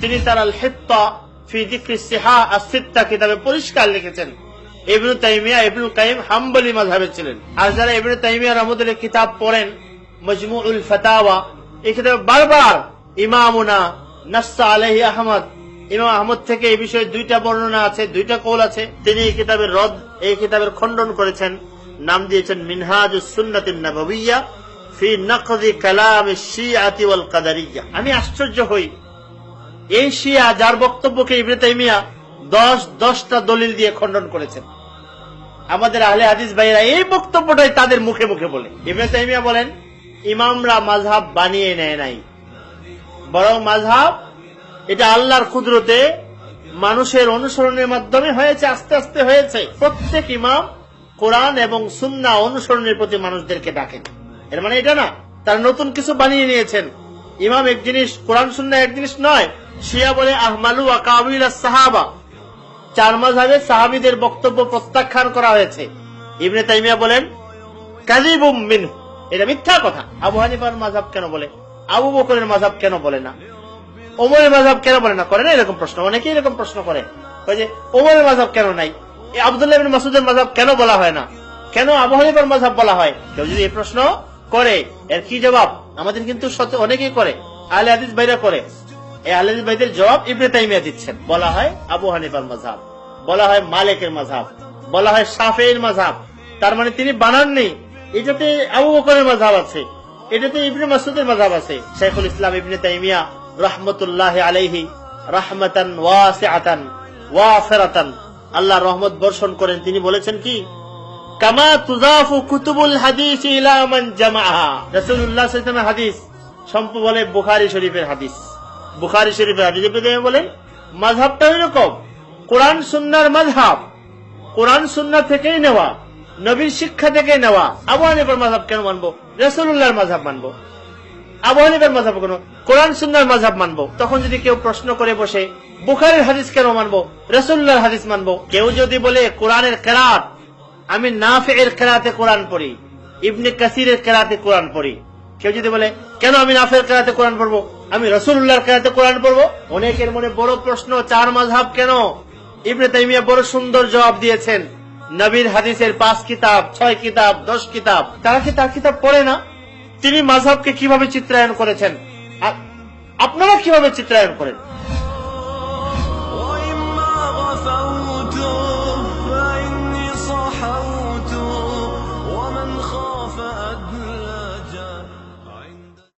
তিনি তার আল হিত্তা কিতাবে পরিষ্কার লিখেছেন। ইবনু তাইমিয়া, ইবনুল কাইম হাম্বলি মাযহাবের ছিলেন। আর যারা ইবনু তাইমিয়া রহমতুল্লাহ কিতাব পড়েন, মজমুউল ফাতাওয়া, এই কিতাবে বারবার ইমামুনা নাসসা আলাইহি আহমদ, ইমাম আহমদ থেকে এই বিষয়ে দুইটা বর্ণনা আছে, দুইটা কৌল আছে। তিনি এই কিতাবের রদ, এই কিতাবের খণ্ডন করেছেন। নাম দিয়েছেন মিনহাজ সুন্নাতিন নববিয়া আমি আশ্চর্য হই। এই শিয়া যার বক্তব্যকে ইবনে তাইমিয়া দশ, দশটা দলিল দিয়ে খণ্ডন করেছেন। আমাদের আহলে হাদিস ভাইরা এই বক্তব্যটাই তাদের মুখে মুখে বলে। ইবনে তাইমিয়া বলেন, ইমামরা মাযহাব বানিয়ে নেয় নাই। বরং মাযহাব এটা আল্লাহর কুদরতে মানুষের অনুসরণের মাধ্যমে হয়েছে, আস্তে আস্তে হয়েছে। প্রত্যেক ইমাম কোরআন এবং সুন্নাহ অনুসরণের প্রতি মানুষদেরকে ডাকেন। এর মানে এটা না, তারা নতুন কিছু বানিয়ে নিয়েছেন। ইমাম এক জিনিস, কোরআন সুন্নাহ এক জিনিস নয়, শিয়া বলে, আহমালু আকাবিল সাহাবা। চার মাঝাবে সাহাবিদের বক্তব্য প্রত্যাখ্যান করা হয়েছে। ইবনে তাইমিয়া বলেন কাজিবুম মিন এটা মিথ্যা কথা। আবু হানিফার মাযহাব কেন বলে? আবু বকরের মাযহাব কেন বলে না? ওমরের মাযহাব কেন বলে না? করে না এরকম প্রশ্ন? অনেকে এরকম প্রশ্ন করে। যে, ওমরের মাযহাব কেন নাই? আব্দুল্লাহ মাসুদের মাযহাব কেন বলা হয় না? কেন আবু হানিফার মাযহাব বলা হয়? কেউ যদি এই প্রশ্ন করে। এর কি জবাব? আমাদের কিন্তু অনেকেই করে। আহলে হাদিস বাইরা করে। এই আহলে হাদিস ভাইদের জবাব ইবনে তাইমিয়া দিচ্ছেন। বলা হয় আবু হানিফার মাযহাব। বলা হয় মালিকের মাযহাব। বলা হয় শাফের মাযহাব। তার মানে তিনি বানাননি। এটাতে আবু বকরের মাযহাব আছে। এটাতে ইবনে মাসুদের মাযহাব আছে। শেখুল ইসলাম ইবনে তাইমিয়া রহমতুল্লাহ আলাইহি রাহমাতান ওয়াসিআতান ওয়াফিরাতান আল্লাহ রহমত বর্ষণ করেন। তিনি বলেছেন কি? কামা তুজাফু কুতুবুল হাদিস ইলা জামাহা রাসূলুল্লাহ সাল্লাল্লাহু হাদিস সম্প বলে বুখারী শরীফের হাদিস। বুখারী শরীফের হাদিস ইবনে বলেন মাযহাবটা এরকম, কোরআন সুন্নাহর মাযহাব, কোরআন সুন্নাহ থেকেই নেওয়া, নবীর শিক্ষা থেকে নেওয়া, আবু হানিফার মাযহাব কেন মানবো? রাসূলুল্লাহর মাযহাব মানবো। আবু হানিফার মাযহাব কেন? কোরআন সুন্নাহর মাযহাব মানবো। তখন যদি কেউ প্রশ্ন করে বসে, বুখারীর হাদিস কেন মানবো? রাসূলুল্লাহর হাদিস মানবো? কেউ যদি বলে, কোরআনের কেরাত আমি নাফিয়ের কেরাতে কোরআন পড়ি, ইবনে কাসিরের কেরাতে কোরআন পড়ি। কেউ যদি বলে, কেন আমি নাফের কেরাতে কোরআন পড়ব? আমি রসুল্লাহর কেরাতে কোরআন পড়ব? অনেকের মনে বড় প্রশ্ন, চার মাযহাব কেন? ইবনে তাইমিয়া বড় সুন্দর জবাব দিয়েছেন, নবীর হাদিসের পাঁচ কিতাব, ছয় কিতাব, দশ কিতাব। তারা কি তার কিতাব পড়ে না? তিনি মাযহাবকে কীভাবে চিত্রায়ন করেছেন? আপনারা কীভাবে চিত্রায়ন করেন? how